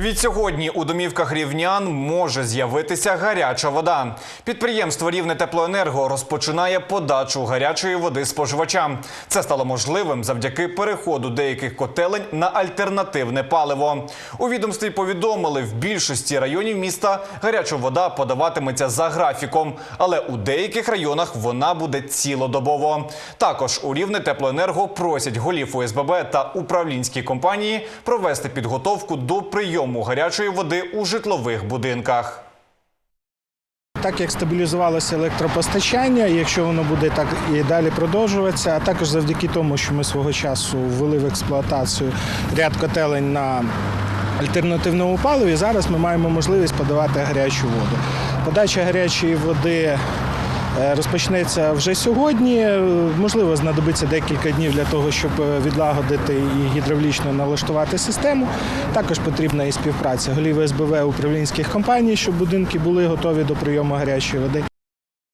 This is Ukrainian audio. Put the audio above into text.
Відсьогодні у домівках рівнян може з'явитися гаряча вода. Підприємство Рівне Теплоенерго розпочинає подачу гарячої води споживачам. Це стало можливим завдяки переходу деяких котелень на альтернативне паливо. У відомстві повідомили, в більшості районів міста гаряча вода подаватиметься за графіком, але у деяких районах вона буде цілодобово. Також у Рівне Теплоенерго просять голів ОСББ та управлінські компанії провести підготовку до прийому гарячої води у житлових будинках. Так як стабілізувалося електропостачання, якщо воно буде так і далі продовжуватися, а також завдяки тому, що ми свого часу ввели в експлуатацію ряд котелень на альтернативному паливі, зараз ми маємо можливість подавати гарячу воду. Подача гарячої води розпочнеться вже сьогодні. Е, Можливо, знадобиться декілька днів для того, щоб е, відлагодити і гідравлічно налаштувати систему. Також потрібна і співпраця голів СБВ управлінських компаній, щоб будинки були готові до прийому гарячої води.